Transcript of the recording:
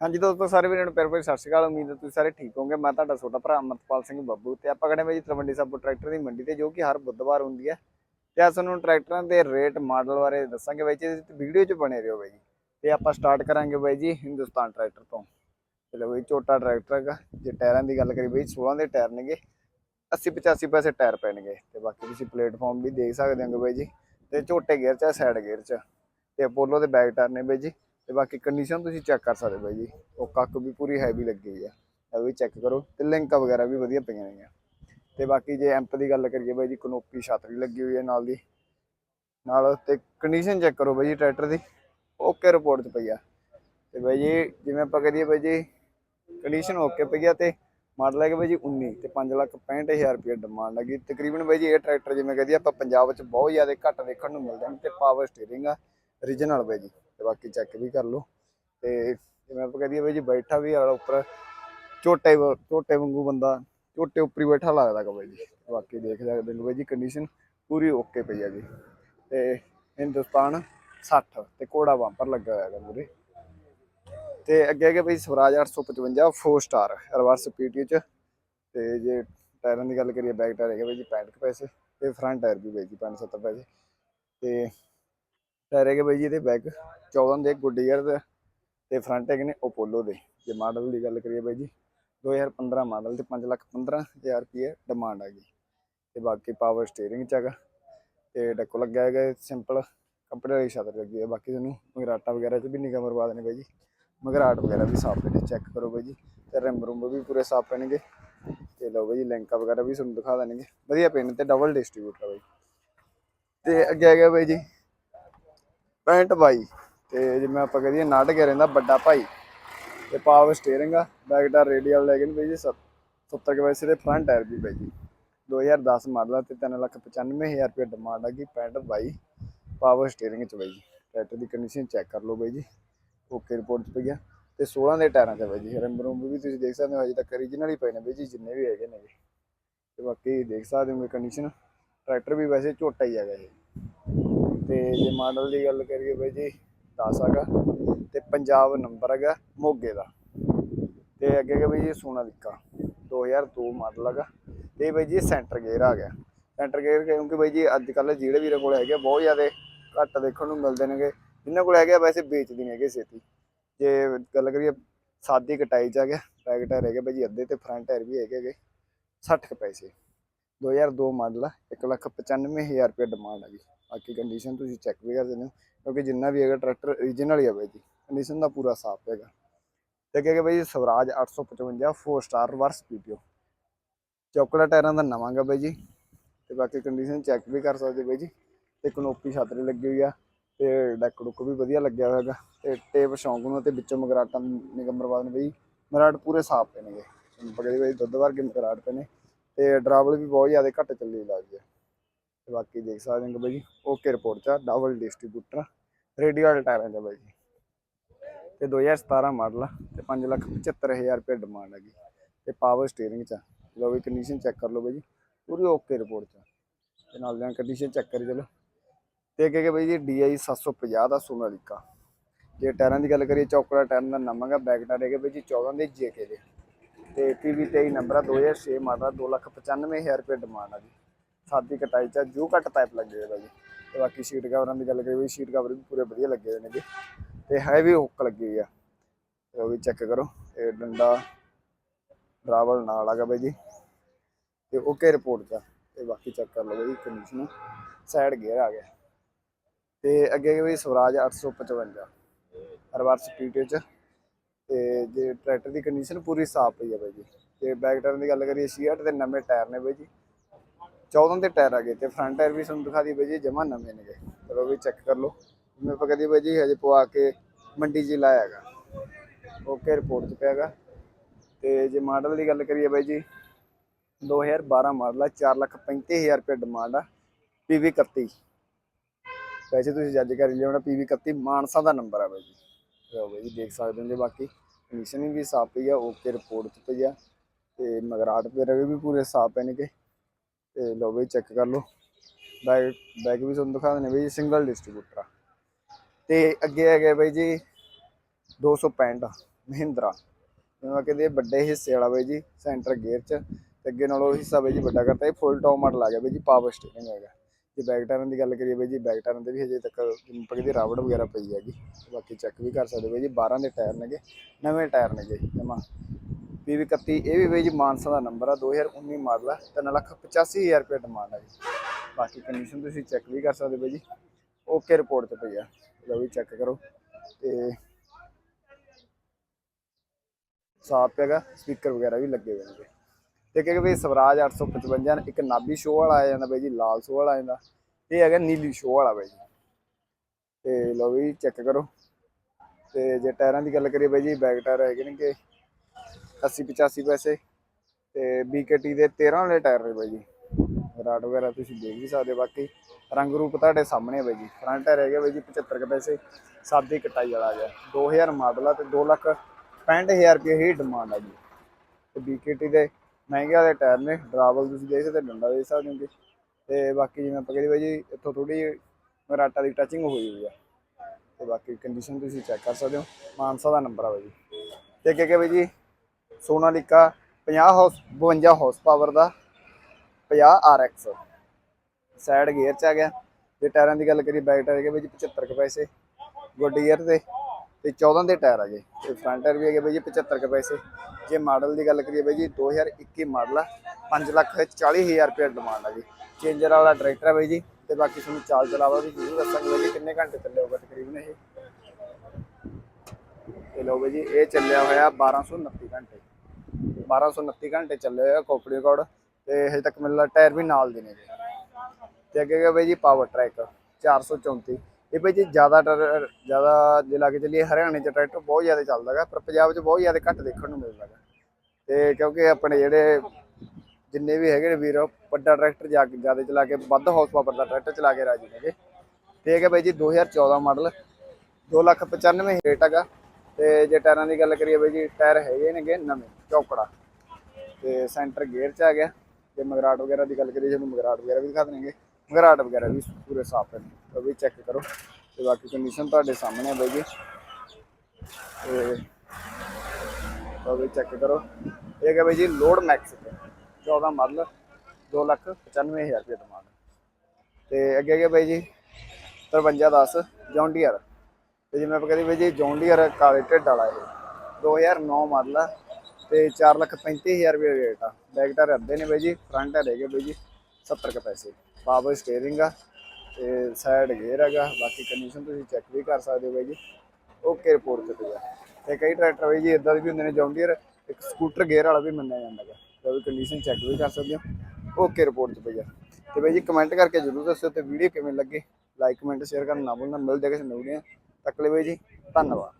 ਹਾਂਜੀ ਦੋਸਤੋ, ਸਾਰੇ ਵੀਰਾਂ ਨੂੰ ਪਿਆਰ ਭਰੀ ਸਤਿ ਸ਼੍ਰੀ ਅਕਾਲ। ਉਮੀਦ ਹੈ ਤੁਸੀਂ ਸਾਰੇ ਠੀਕ ਹੋਵੋਗੇ। ਮੈਂ ਤੁਹਾਡਾ ਛੋਟਾ ਭਰਾ ਅਮਰਪਾਲ ਸਿੰਘ ਬੱਬੂ ਤੇ ਆਪਾਂ ਖੜੇ ਹਾਂ ਜੀ ਤਲਵੰਡੀ ਸਾਬੋ ਟਰੈਕਟਰ ਦੀ ਮੰਡੀ ਤੇ, ਜੋ ਕਿ ਹਰ ਬੁੱਧਵਾਰ ਹੁੰਦੀ ਹੈ। ਤੇ ਅੱਜ ਤੁਹਾਨੂੰ ਟਰੈਕਟਰਾਂ ਦੇ ਰੇਟ, ਮਾਡਲ ਬਾਰੇ ਦੱਸਾਂਗੇ ਬਾਈ ਜੀ। ਵੀਡੀਓ 'ਚ ਬਣੇ ਰਹੋ ਬਾਈ ਜੀ। ਤੇ ਆਪਾਂ ਸਟਾਰਟ ਕਰਾਂਗੇ ਬਾਈ ਜੀ ਹਿੰਦੁਸਤਾਨ ਟਰੈਕਟਰ ਤੋਂ। ਚਲੋ ਬਾਈ ਛੋਟਾ ਟਰੈਕਟਰ ਹੈਗਾ। ਜੇ ਟਾਇਰਾਂ ਦੀ ਗੱਲ ਕਰੀ ਬਾਈ 16 ਦੇ ਟਾਇਰ ਨੇਗੇ। 80 85 ਪੈਸੇ ਟਾਇਰ ਪੈਣਗੇ। ਤੇ ਬਾਕੀ ਤੁਸੀਂ ਪਲੇਟਫਾਰਮ ਵੀ ਦੇਖ ਸਕਦੇ ਹੋਗੇ ਬਾਈ ਜੀ। ਤੇ ਝੋਟੇ ਗੇਅਰ 'ਚ ਸਾਈਡ ਗੇਅਰ 'ਚ। ਤੇ ਅਪੋਲੋ ਦੇ ਬੈਕ ਟਾਇਰ ਨੇ ਬਾਈ ਜੀ। ਤੇ ਬਾਕੀ ਕੰਡੀਸ਼ਨ ਤੁਸੀਂ ਚੈੱਕ ਕਰ ਸਕਦੇ ਬਾਈ ਜੀ। ਉਹ ਕੱਕ ਵੀ ਪੂਰੀ ਹੈਵੀ ਲੱਗੀ ਹੋਈ ਆ। ਇਹ ਵੀ ਚੈੱਕ ਕਰੋ ਤੇ ਲਿੰਕਾਂ ਵਗੈਰਾ ਵੀ ਵਧੀਆ ਪਈਆਂ ਨੇ ਤੇ ਬਾਕੀ ਜੇ ਐਂਪ ਦੀ ਗੱਲ ਕਰੀਏ ਬਾਈ ਜੀ ਕਨੋਪੀ ਛਤਰੀ ਲੱਗੀ ਹੋਈ ਹੈ ਨਾਲ ਦੀ। ਨਾਲ ਤੇ ਕੰਡੀਸ਼ਨ ਚੈੱਕ ਕਰੋ ਬਾਈ ਜੀ ਟਰੈਕਟਰ ਦੀ। ਓਕੇ ਰਿਪੋਰਟ 'ਚ ਪਈ ਆ। ਤੇ ਬਾਈ ਜੀ, ਜਿਵੇਂ ਆਪਾਂ ਕਰੀਏ ਬਾਈ ਜੀ ਕੰਡੀਸ਼ਨ ਓਕੇ ਪਈ ਆ ਤੇ ਮਾਡਲ ਹੈਗਾ ਬਾਈ ਜੀ 19 ਤੇ 5 ਲੱਖ 65000 ਰੁਪਏ ਡਿਮਾਂਡ ਲੱਗੀ ਤਕਰੀਬਨ ਬਾਈ ਜੀ ਇਹ ਟਰੈਕਟਰ ਜਿਵੇਂ ਕਹਦੀ ਆਪਾਂ ਪੰਜਾਬ ਵਿੱਚ ਬਹੁਤ ਜ਼ਿਆਦਾ ਘੱਟ ਦੇਖਣ ਨੂੰ ਮਿਲਦੇ ਨੇ ਤੇ ਪਾਵਰ ਸਟੀਅਰਿੰਗ ਆ ਰੀਜਨਲ ਬਾਈ ਜੀ। ਤੇ ਬਾਕੀ ਚੈੱਕ ਵੀ ਕਰ ਲਓ। ਤੇ ਜਿਵੇਂ ਆਪਾਂ ਕਹਦੀਏ ਬਾਈ ਜੀ ਬੈਠਾ ਵੀ ਆ ਉੱਪਰ, ਝੋਟੇ ਝੋਟੇ ਵਾਂਗੂ ਬੰਦਾ, ਝੋਟੇ ਉੱਪਰ ਹੀ ਬੈਠਾ ਲੱਗਦਾ ਗਾ ਬਾਈ ਜੀ ਬਾਕੀ ਦੇਖ ਸਕਦੇ ਹੋ ਬਾਈ ਜੀ ਕੰਡੀਸ਼ਨ ਪੂਰੀ ਓਕੇ ਪਈ ਆ ਜੀ। ਤੇ ਹਿੰਦੁਸਤਾਨ 60 ਤੇ ਕੋੜਾ ਬੰਪਰ ਲੱਗਾ ਹੋਇਆ ਹੈਗਾ ਮੂਰੇ। ਤੇ ਅੱਗੇ ਅੱਗੇ ਬਈ ਸਵਰਾਜ 855 4 ਸਟਾਰ ਰਿਵਰਸ ਪੀਟੀ ਚ। ਤੇ ਜੇ ਟਾਇਰਾਂ ਦੀ ਗੱਲ ਕਰੀਏ ਬੈਕ ਟਾਇਰ ਹੈਗੇ ਬਈ ਜੀ 65 ਕੁ ਪੈਸੇ, ਤੇ ਫਰੰਟ ਟਾਇਰ ਵੀ ਬਈ ਜੀ 570 ਪੈਸੇ। ਤੇ ਟਾਇਰ ਹੈਗੇ ਬਾਈ ਜੀ ਇਹਦੇ ਬੈਕ 14 ਦੇ ਗੁੱਡੀਅਰ ਦੇ ਤੇ ਫਰੰਟ ਹੈਗੇ ਨੇ ਅਪੋਲੋ ਦੇ। ਜੇ ਮਾਡਲ ਦੀ ਗੱਲ ਕਰੀਏ ਬਾਈ ਜੀ 2015 ਮਾਡਲ ਤੇ 5 ਲੱਖ 15000 ਰੁਪਏ ਡਿਮਾਂਡ ਹੈਗੀ ਤੇ ਬਾਕੀ ਪਾਵਰ ਸਟੀਅਰਿੰਗ ਚ ਹੈਗਾ, ਤੇ ਡੱਕੋ ਲੱਗਿਆ ਹੈਗਾ ਸਿੰਪਲ ਕੱਪੜੇ ਵਾਲੀ ਛਤਰ ਲੱਗੀ ਹੈ ਬਾਕੀ ਤੁਹਾਨੂੰ ਮਗਰਾਟਾ ਵਗੈਰਾ ਚ ਵੀ ਨਿਗਮ ਬਰਬਾਦ ਨੇ ਬਾਈ ਜੀ। ਮਗਰਾਟ ਵਗੈਰਾ ਵੀ ਸਾਫ਼ ਨੇ ਚੈੱਕ ਕਰੋ ਬਾਈ ਜੀ, ਤੇ ਰਿਮ ਰੂਮ ਵੀ ਪੂਰੇ ਸਾਫ਼ ਪੈਣਗੇ। ਤੇ ਲਓ ਬਾਈ ਜੀ ਲਿੰਕਾਂ ਵਗੈਰਾ ਵੀ ਤੁਹਾਨੂੰ ਦਿਖਾ ਦੇਣਗੇ। ਵਧੀਆ ਪੈਣ ਤੇ ਡਬਲ ਡਿਸਟ੍ਰੀਬਿਊਟਰ ਬਾਈ। ਤੇ ਅੱਗੇ ਆ ਗਿਆ ਬਾਈ ਜੀ 65 ਬਾਈ ਤੇ ਜਿਵੇਂ ਆਪਾਂ ਕਹਦੀਏ ਨਾਟਕ ਰਹਿੰਦਾ ਵੱਡਾ ਭਾਈ ਤੇ ਪਾਵਰ ਸਟੀਅਰਿੰਗ ਆ ਬੈਕ ਟਾਇਰ ਰੇਡੀਅਲ ਲੈ ਕੇ ਬਾਈ ਜੀ 70 ਕੇ ਵੈਸੇ ਦੇ ਫਰੰਟ ਟਾਇਰ ਵੀ ਬਾਈ ਜੀ। 2010 ਮਾਡਲ ਆ ਤੇ 395000 ਰੁਪਏ ਡਿਮਾਂਡ ਆ ਗਈ 65 ਬਾਈ ਪਾਵਰ ਸਟੀਅਰਿੰਗ ਚ ਬਾਈ ਜੀ। ਟਰੈਕਟਰ ਦੀ ਕੰਡੀਸ਼ਨ ਚੈੱਕ ਕਰ ਲਓ ਬਾਈ ਜੀ। ਓਕੇ ਰਿਪੋਰਟ ਚ ਪਈ ਆ ਤੇ 16 ਦੇ ਟਾਇਰਾਂ ਤੇ ਬਾਈ ਜੀ। ਰਿਮ ਰੂਮ ਵੀ ਤੁਸੀਂ ਦੇਖ ਸਕਦੇ ਹੋ ਅਜੇ ਤੱਕ origignal ਹੀ ਪਏ ਨੇ ਬਾਈ ਜੀ, ਜਿੰਨੇ ਵੀ ਹੈਗੇ ਨੇ ਤੇ ਬਾਕੀ ਦੇਖ ਸਕਦੇ ਹੋ ਕੰਡੀਸ਼ਨ ਟਰੈਕਟਰ ਵੀ ਵੈਸੇ ਝੋਟਾ ਹੀ ਹੈਗਾ ਜੀ ਤੇ ਜੇ ਮਾਡਲ ਦੀ ਗੱਲ ਕਰੀਏ ਬਾਈ ਜੀ 10 ਹੈਗਾ ਤੇ ਪੰਜਾਬ ਨੰਬਰ ਹੈਗਾ ਮੋਗੇ ਦਾ। ਤੇ ਅੱਗੇ ਹੈਗਾ ਬਾਈ ਜੀ ਸੋਨਾ ਸੋਨਾਲੀਕਾ 2002 ਮਾਡਲ ਹੈਗਾ। ਤੇ ਬਾਈ ਜੀ ਸੈਂਟਰ ਗੇਅਰ ਆ ਗਿਆ। ਸੈਂਟਰ ਗੇਅਰ ਕਿਉਂਕਿ ਬਾਈ ਜੀ ਅੱਜ ਕੱਲ੍ਹ ਜਿਹੜੇ ਵੀਰਾਂ ਕੋਲ ਹੈਗੇ ਆ, ਬਹੁਤ ਜ਼ਿਆਦਾ ਘੱਟ ਦੇਖਣ ਨੂੰ ਮਿਲਦੇ ਨੇਗੇ। ਜਿਨ੍ਹਾਂ ਕੋਲ ਹੈਗੇ ਆ, ਵੈਸੇ ਵੇਚਦੇ ਨਹੀਂ ਹੈਗੇ ਛੇਤੀ। ਜੇ ਗੱਲ ਕਰੀਏ ਸਾਦੀ ਕਟਾਈ ਚ ਆ ਗਿਆ ਬੈਕ ਟਾਇਰ ਹੈਗੇ ਬਾਈ ਜੀ ਅੱਧੇ ਤੇ ਫਰੰਟ ਟਾਇਰ ਵੀ ਹੈਗੇ ਹੈਗੇ 60 ਕੁ ਪੈਸੇ। 2002 ਮਾਡਲ ਆ 195000 ਰੁਪਏ ਡਿਮਾਂਡ ਆ ਜੀ। ਬਾਕੀ ਕੰਡੀਸ਼ਨ ਤੁਸੀਂ ਚੈੱਕ ਵੀ ਕਰ ਸਕਦੇ ਹੋ, ਕਿਉਂਕਿ ਜਿੰਨਾ ਵੀ ਹੈਗਾ ਟਰੈਕਟਰ origignal ਹੀ ਆ ਬਾਈ ਜੀ। ਕੰਡੀਸ਼ਨ ਦਾ ਪੂਰਾ ਸਾਫ਼ ਹੈਗਾ। ਤੇ ਅੱਗੇ ਹੈਗਾ ਬਾਈ ਜੀ ਸਵਰਾਜ 855 4 ਸਟਾਰ ਰਿਵਰਸ ਪੀਟੀਓ ਚੌਕੜਾ ਟਾਇਰਾਂ ਦਾ ਨਵਾਂਗਾ ਬਾਈ ਜੀ। ਤੇ ਬਾਕੀ ਕੰਡੀਸ਼ਨ ਚੈੱਕ ਵੀ ਕਰ ਸਕਦੇ ਬਾਈ ਜੀ। ਤੇ ਕਨੋਪੀ ਛਾਤਰੀ ਲੱਗੀ ਹੋਈ ਆ, ਤੇ ਡੈਕ ਡੁੱਕ ਵੀ ਵਧੀਆ ਲੱਗਿਆ ਹੋਇਆ ਹੈਗਾ। ਤੇ ਟੇਪ ਸ਼ੌਂਕ ਨੂੰ ਤੇ ਵਿੱਚੋਂ ਮਗਰਾਟਾਂ ਨਿਗਮ ਬਰਬਾਦ ਨੇ ਬਈ ਮਗਰਾਟ ਪੂਰੇ ਸਾਫ਼ ਪਏ ਨੇਗੇ। ਤੁਹਾਨੂੰ ਪਕੜੇ ਦੁੱਧ ਵਰਗੇ ਮਗਰਾਟ ਪਏ ਨੇ। ਤੇ ਡਰਾਵਲ ਵੀ ਬਹੁਤ ਜ਼ਿਆਦਾ ਘੱਟ ਚੱਲੀ ਲੱਗਦੀ ਹੈ। ਤੇ ਬਾਕੀ ਦੇਖ ਸਕਦੇ ਹੋ ਬਾਈ ਜੀ ਓਕੇ ਰਿਪੋਰਟ ਚ ਡਬਲ ਡਿਸਟ੍ਰੀਬਿਊਟਰ ਰੇਡੀਅਲ ਟਾਇਰਾਂ ਦਾ ਬਾਈ ਜੀ। ਤੇ 2017 ਮਾਡਲ ਆ, ਤੇ 575000 ਰੁਪਏ ਡਿਮਾਂਡ ਹੈਗੀ। ਤੇ ਪਾਵਰ ਸਟੀਅਰਿੰਗ ਚ ਆ। ਲਓ ਵੀ ਕੰਡੀਸ਼ਨ ਚੈੱਕ ਕਰ ਲਓ ਬਾਈ ਜੀ, ਪੂਰੀ ਓਕੇ ਰਿਪੋਰਟ ਚ ਆ। ਤੇ ਨਾਲ ਦੀਆਂ ਕੰਡੀਸ਼ਨ ਚੈੱਕ ਕਰੀ ਚਲੋ। ਤੇ ਅੱਗੇ ਹੈਗਾ ਬਾਈ ਜੀ, DI 750 ਦਾ ਸੋਨਾਲੀਕਾ ਜੇ ਟਾਇਰਾਂ ਦੀ ਗੱਲ ਕਰੀਏ, ਚੌਕੜਾ ਟਾਇਰ ਦਾ ਨਵਾਂਗਾ ਬੈਕ ਟਾਇਰ ਹੈਗੇ ਬਾਈ ਜੀ 14 ਦੇ JK ਦੇ। ਤੇ PV 23 ਨੰਬਰ ਆ 2006 ਮਾਡਲ 295000 ਰੁਪਏ ਡਿਮਾਂਡ ਆ ਜੀ। ਸਾਦੀ ਕਟਾਈ ਚ ਆ, ਜੂ ਘੱਟ ਪਾਈਪ ਲੱਗੇ ਹੋਏ ਬਾਈ ਜੀ ਤੇ ਬਾਕੀ ਸੀਟ ਕਵਰਾਂ ਦੀ ਗੱਲ ਕਰੀਏ ਵੀ ਸੀਟ ਕਵਰ ਵੀ ਪੂਰੇ ਵਧੀਆ ਲੱਗੇ ਹੋਏ ਨੇਗੇ ਤੇ ਹੈਵੀ ਹੁੱਕ ਲੱਗੀ ਹੋਈ ਆ। ਤੇ ਉਹ ਵੀ ਚੈੱਕ ਕਰੋ। ਇਹ ਡੰਡਾ ਡਰਾਵਲ ਨਾਲ ਆਗਾ ਬਾਈ ਜੀ। ਤੇ ਓਕੇ ਰਿਪੋਰਟ ਦਾ ਤੇ ਬਾਕੀ ਚੈੱਕ ਕਰ ਲਓ ਜੀ ਕੰਡੀਸ਼ਨ ਸਾਈਡ ਗੇਅਰ ਆ ਗਿਆ। ਤੇ ਅੱਗੇ ਹੈਗਾ ਬਾਈ ਸਵਰਾਜ 855 ਰਿਵਰਸ ਪੀਟੀਓ ਚ। ਤੇ ਜੇ ਟਰੈਕਟਰ ਦੀ ਕੰਡੀਸ਼ਨ ਪੂਰੀ ਸਾਫ਼ ਪਈ ਹੈ ਬਾਈ ਜੀ। ਤੇ ਬੈਕ ਟਾਇਰ ਦੀ ਗੱਲ ਕਰੀਏ 66 ਦੇ ਨਵੇਂ ਟਾਇਰ ਨੇ ਬਾਈ ਜੀ। 14 ਦੇ ਟਾਇਰ ਆ ਗਏ ਤੇ ਫਰੰਟ ਟਾਇਰ ਵੀ ਤੁਹਾਨੂੰ ਦਿਖਾ ਦੀ ਬਾਈ ਜੀ ਜਮਾ ਨਵੇਂ ਨੇਗੇ ਚਲੋ ਵੀ ਚੈੱਕ ਕਰ ਲਓ। ਮੈਂ ਆਪਾਂ ਕਹਦੇ ਬਾਈ ਜੀ, ਹਜੇ ਪਵਾ ਕੇ ਮੰਡੀ 'ਚ ਹੀ ਹੈਗਾ। ਓਕੇ ਰਿਪੋਰਟ 'ਚ ਪਿਆ ਹੈਗਾ। ਤੇ ਜੇ ਮਾਡਲ ਦੀ ਗੱਲ ਕਰੀਏ ਬਾਈ ਜੀ 2012 ਮਾਡਲ ਆ 435000 ਰੁਪਏ ਡਿਮਾਂਡ ਆ PV 31 ਵੈਸੇ ਤੁਸੀਂ ਜੱਜ ਕਰ ਲਿਓ ਨਾ PV 31 ਮਾਨਸਾ ਦਾ ਨੰਬਰ ਆ ਬਾਈ ਜੀ। ਲਓ ਬਾਈ ਜੀ, ਦੇਖ ਸਕਦੇ ਹੋ ਜੀ ਬਾਕੀ ਕੰਡੀਸ਼ਨ ਵੀ ਸਾਫ਼ ਪਈ ਆ ਓਕੇ ਰਿਪੋਰਟ 'ਚ ਪਈ ਆ ਤੇ ਮਗਰਾਟ ਵਗੈਰਾ ਵੀ ਪੂਰੇ ਸਾਫ਼ ਪਏ ਨੇਗੇ ਤੇ ਲਓ ਵੀ ਚੈੱਕ ਕਰ ਲਓ। ਬੈਗ ਬੈਗ ਵੀ ਤੁਹਾਨੂੰ ਦਿਖਾ ਦਿੰਦੇ ਬਈ ਸਿੰਗਲ ਡਿਸਟ੍ਰੀਬਿਊਟਰ ਆ। ਤੇ ਅੱਗੇ ਹੈਗੇ ਬਈ ਜੀ 265 ਮਹਿੰਦਰਾ। ਜਿਵੇਂ ਕਹਿੰਦੇ ਵੱਡੇ ਹਿੱਸੇ ਵਾਲਾ ਬਾਈ ਜੀ ਸੈਂਟਰ ਗੇਅਰ 'ਚ। ਤੇ ਅੱਗੇ ਨਾਲੋਂ ਹਿੱਸਾ ਬਾਈ ਜੀ ਵੱਡਾ ਕਰਤਾ, ਇਹ ਫੁੱਲ ਟੌਪ ਮਾਡਲ ਆ ਗਿਆ ਬਾਈ ਜੀ ਪਾਵਰ ਸਟੀਅਰਿੰਗ ਹੈਗਾ। ਜੇ ਬੈਕ ਟਾਇਰਾਂ ਦੀ ਗੱਲ ਕਰੀਏ ਬਾਈ ਜੀ ਬੈਕ ਟਾਇਰਾਂ ਤੇ ਵੀ ਹਜੇ ਤੱਕ ਜਿੰਪਕ ਦੀ ਰਾਵੜ ਵਗੈਰਾ ਪਈ ਹੈਗੀ। ਬਾਕੀ ਚੈੱਕ ਵੀ ਕਰ ਸਕਦੇ ਬਾਈ ਜੀ 12 ਦੇ ਟਾਇਰ ਨੇਗੇ, ਨਵੇਂ ਟਾਇਰ ਨੇਗੇ, ਜਮਾ। PV 31 ਇਹ ਵੀ ਬਾਈ ਜੀ ਮਾਨਸਾ ਦਾ ਨੰਬਰ ਆ 2019 ਮਾਡਲ ਆ 3 ਲੱਖ 85000 ਰੁਪਏ ਡਿਮਾਂਡ ਆ ਜੀ। ਬਾਕੀ ਕੰਡੀਸ਼ਨ ਤੁਸੀਂ ਚੈੱਕ ਵੀ ਕਰ ਸਕਦੇ ਬਾਈ ਜੀ ਓਕੇ ਰਿਪੋਰਟ ਤੇ ਪਈ ਆ। ਲਓ ਵੀ ਚੈੱਕ ਕਰੋ। ਤੇ ਸਾਫ਼ ਹੈਗਾ ਸਪੀਕਰ ਵਗੈਰਾ ਵੀ ਲੱਗੇ ਹੋਏ ਨੇ ਤੇ ਕਿ ਵੀ ਸਵਰਾਜ 855 ਇੱਕ ਨਾਬੀ ਸ਼ੋਅ ਵਾਲਾ ਆ ਜਾਂਦਾ ਬਾਈ ਜੀ, ਲਾਲ ਸ਼ੋਅ ਵਾਲਾ ਆ ਜਾਂਦਾ। ਇਹ ਹੈਗਾ ਨੀਲੀ ਸ਼ੋਅ ਵਾਲਾ ਬਾਈ ਜੀ। ਤੇ ਲਓ ਵੀ ਚੈੱਕ ਕਰੋ। ਤੇ ਜੇ ਟਾਇਰਾਂ ਦੀ ਗੱਲ ਕਰੀਏ ਬਾਈ ਜੀ ਬੈਕ ਟਾਇਰ ਹੈਗੇ ਨੇ ਕਿ 80 85 ਪੈਸੇ। ਤੇ BKT ਦੇ 13 ਵਾਲੇ ਟਾਇਰ ਨੇ ਬਾਈ ਜੀ। ਰਾਡ ਵਗੈਰਾ ਤੁਸੀਂ ਦੇਖ ਵੀ ਸਕਦੇ ਬਾਕੀ। ਰੰਗ ਰੂਪ ਤੁਹਾਡੇ ਸਾਹਮਣੇ ਹੈ ਬਾਈ ਜੀ। ਫਰੰਟ ਟਾਇਰ ਹੈਗੇ ਬਾਈ ਜੀ 75 ਕੁ ਪੈਸੇ। ਸਾਦੀ ਕਟਾਈ ਵਾਲਾ ਗਿਆ 2000 ਮਾਡਲ ਆ ਤੇ 2 ਲੱਖ 65000 ਰੁਪਏ ਹੀ ਡਿਮਾਂਡ ਆ ਜੀ। ਤੇ BKT ਦੇ ਮਹਿੰਗੇ ਵਾਲੇ ਟਾਇਰ ਨੇ ਡਰਾਵਲ ਤੁਸੀਂ ਦੇਖ ਸਕਦੇ ਹੋ, ਡੰਡਾ ਦੇ ਸਕਦੇ ਹੋ ਜੀ। ਤੇ ਬਾਕੀ ਜਿਵੇਂ ਆਪਾਂ ਕਹਿੰਦੇ ਬਾਈ ਜੀ ਇੱਥੋਂ ਥੋੜੀ ਮਰਾਟਾ ਦੀ ਟੱਚਿੰਗ ਹੋਈ ਹੋਈ ਆ। ਤੇ ਬਾਕੀ ਕੰਡੀਸ਼ਨ ਤੁਸੀਂ ਚੈੱਕ ਕਰ ਸਕਦੇ ਹੋ ਮਾਨਸਾ ਦਾ ਨੰਬਰ ਆ ਬਾਈ ਜੀ। ਤੇ ਅੱਗੇ ਅੱਗੇ ਬਾਈ ਜੀ ਸੋਨਾਲੀਕਾ 50 ਹਾਊਸ 52 ਹਾਊਸ ਪਾਵਰ ਦਾ 50 RX ਸਾਈਡ ਗੇਅਰ ਚ ਆ ਗਿਆ। ਜੇ ਟਾਇਰਾਂ ਦੀ ਗੱਲ ਕਰੀ ਬੈਕ ਟਾਇਰ ਹੈਗੇ ਬਾਈ ਜੀ 75 ਕੁ ਪੈਸੇ। ਗੁੱਡ ਗੇਅਰ ਦੇ ਤੇ 14 ਦੇ ਟਾਇਰ ਆ ਗਏ। ਤੇ ਫਰੰਟ ਟਾਇਰ ਵੀ ਹੈਗੇ ਬਾਈ ਜੀ 75 ਕੁ ਪੈਸੇ। ਜੇ ਮਾਡਲ ਦੀ ਗੱਲ ਕਰੀਏ ਬਾਈ ਜੀ 2021 ਮਾਡਲ ਆ 5 ਲੱਖ 40 ਹਜ਼ਾਰ ਰੁਪਏ ਡਿਮਾਂਡ ਆ ਜੀ। ਚੇਂਜਰ ਵਾਲਾ ਟਰੈਕਟਰ ਆ ਬਾਈ ਜੀ, ਤੇ ਬਾਕੀ ਤੁਹਾਨੂੰ ਚਾਲ ਚਲਾਵਾ ਵੀ ਜ਼ਰੂਰ ਦੱਸਾਂਗੇ ਬਾਈ ਜੀ, ਕਿੰਨੇ ਘੰਟੇ ਚੱਲੇ ਹੋਗਾ ਤਕਰੀਬਨ ਇਹ? ਤੇ ਲਓ ਬਾਈ ਜੀ, ਇਹ ਚੱਲਿਆ ਹੋਇਆ 1229 ਘੰਟੇ। 1229 ਘੰਟੇ ਚੱਲੇ ਹੋਇਆ ਕੋਪੜੀ ਰਿਕਾਰਡ ਤੇ ਹਜੇ ਤੱਕ ਮੈਨੂੰ ਟਾਇਰ ਵੀ ਨਾਲ ਦੇ ਨੇ ਜੀ। ਤੇ ਅੱਗੇ ਗਿਆ ਬਾਈ ਜੀ ਪਾਵਰ ਟਰੈਕ 434 ਇਹ ਬਾਈ ਜੀ, ਜ਼ਿਆਦਾ ਟਰ- ਜ਼ਿਆਦਾ ਜੇ ਲਾ ਕੇ ਚੱਲੀਏ, ਹਰਿਆਣੇ ਚ ਟਰੈਕਟਰ ਬਹੁਤ ਜ਼ਿਆਦਾ ਚੱਲਦਾ ਗਾ ਪਰ ਪੰਜਾਬ 'ਚ ਬਹੁਤ ਜ਼ਿਆਦਾ ਘੱਟ ਦੇਖਣ ਨੂੰ ਮਿਲਦਾ ਗਾ ਤੇ ਕਿਉਂਕਿ ਆਪਣੇ ਜਿਹੜੇ ਜਿੰਨੇ ਵੀ ਹੈਗੇ ਨੇ ਵੀਰ ਵੱਡਾ ਟਰੈਕਟਰ ਜਾ ਕੇ ਜ਼ਿਆਦਾ ਚਲਾ ਕੇ ਵੱਧ ਹਾਊਸ ਪਾਵਰ ਦਾ ਟਰੈਕਟਰ ਚਲਾ ਕੇ ਰਾਜੀ ਨੇਗੇ ਤੇ ਇਹ ਹੈ ਬਾਈ ਜੀ 2014 ਮਾਡਲ 2,95 ਰੇਟ ਹੈਗਾ। ਤੇ ਜੇ ਟਾਇਰਾਂ ਦੀ ਗੱਲ ਕਰੀਏ ਬਾਈ ਜੀ ਟਾਇਰ ਹੈਗੇ ਨੇਗੇ ਨਵੇਂ ਚੌਕੜਾ। ਤੇ ਸੈਂਟਰ ਗੇਅਰ ਚ ਆ ਗਿਆ। ਤੇ ਮਗਰਾਟ ਵਗੈਰਾ ਦੀ ਗੱਲ ਕਰੀਏ ਤੁਹਾਨੂੰ ਮਗਰਾਟ ਵਗੈਰਾ ਵੀ ਦਿਖਾ ਦੇਣਗੇ। ਮਗਰਾਟ ਵਗੈਰਾ ਵੀ ਪੂਰੇ ਸਾਫ਼ ਹੈ ਉਹ ਵੀ ਚੈੱਕ ਕਰੋ। ਤੇ ਬਾਕੀ ਕੰਡੀਸ਼ਨ ਤੁਹਾਡੇ ਸਾਹਮਣੇ ਹੈ ਬਾਈ ਜੀ। ਤੇ ਉਹ ਵੀ ਚੈੱਕ ਕਰੋ। ਇਹ ਹੈ ਬਾਈ ਜੀ ਲੋਡ ਮੈਕਸ 14 ਮਾਡਲ 2 ਲੱਖ 95000 ਰੁਪਏ ਡਿਮਾਂਡ ਤੇ ਅੱਗੇ ਅੱਗੇ ਬਾਈ ਜੀ 5310 ਜੌਨ ਡੀਅਰ ਤੇ ਜਿਵੇਂ ਆਪਾਂ ਕਹਿੰਦੇ ਬਾਈ ਜੀ ਜੌਨ ਕਾਲੇ ਢਿੱਡ ਵਾਲਾ ਇਹ। 2009 ਮਾਡਲ ਆ ਤੇ 4 ਲੱਖ 35000 ਰੁਪਏ ਰੇਟ ਆ। ਬੈਕ ਟਾਇਰ ਅੱਧੇ ਨੇ ਬਾਈ ਜੀ ਫਰੰਟ ਟਾਇਰ ਹੈਗੇ ਬਾਈ ਜੀ 70 ਕੁ ਪੈਸੇ। ਪਾਵਰ ਸਟੀਅਰਿੰਗ ਆ ਤੇ ਸਾਈਡ ਗੇਅਰ ਹੈਗਾ, ਬਾਕੀ ਕੰਡੀਸ਼ਨ ਤੁਸੀਂ ਚੈੱਕ ਵੀ ਕਰ ਸਕਦੇ ਹੋ ਬਾਈ ਜੀ। ਓਕੇ ਰਿਪੋਰਟ ਤੇ ਪਿਆ ਤੇ ਕਈ ਟਰੈਕਟਰ ਬਾਈ ਜੀ ਇਦਾਂ ਦੇ ਵੀ ਹੁੰਦੇ ਨੇ ਜੌਨ ਸਕੂਟਰ ਗੇਅਰ ਵਾਲਾ ਵੀ ਮੰਨਿਆ ਜਾਂਦਾ ਹੈਗਾ ਤੇ ਵੀ ਕੰਡੀਸ਼ਨ ਚੈੱਕ ਵੀ ਕਰ ਸਕਦੇ ਹੋ। ਓਕੇ ਰਿਪੋਰਟ ਤੇ ਪਿਆ ਤੇ ਬਾਈ ਜੀ ਕਮੈਂਟ ਕਰਕੇ ਜਰੂਰ ਦੱਸਿਓ ਤੇ ਵੀਡੀਓ ਕਿਵੇਂ ਲੱਗੇ। ਲਾਈਕ ਕਮੈਂਟ ਸ਼ੇਅਰ ਕਰਨਾ ਨਾ ਭੁੱਲਣਾ। ਮਿਲ ਮਿਲਦੇ ਕਿਸੇ ਨਵੀਂ ਤੱਕ ਲਈ ਬਾਈ ਜੀ, ਧੰਨਵਾਦ।